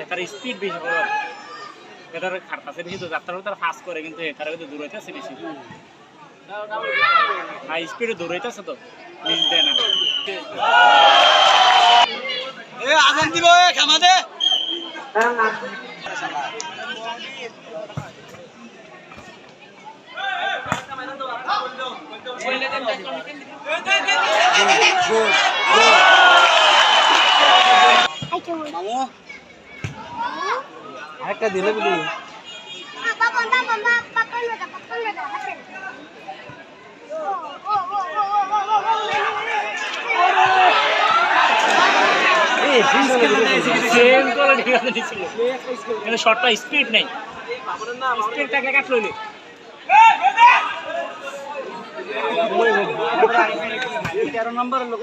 এটার স্পিড বেশি এটার খাটতাছে বেশি তো যাত্রা তার ফাস্ট করে কিন্তু এটার কিন্তু দূর হইতেছে বেশি স্পিডে দূর তো মিস দেয় না এ আজান দিব এ খামা দে আরেকটা দিলে বলি সেম কোয়ালিটি আছে ছিল কিন্তু শটটা স্পিড নেই স্পিড থাকলে কাট লইলে তেরো নম্বরের লোক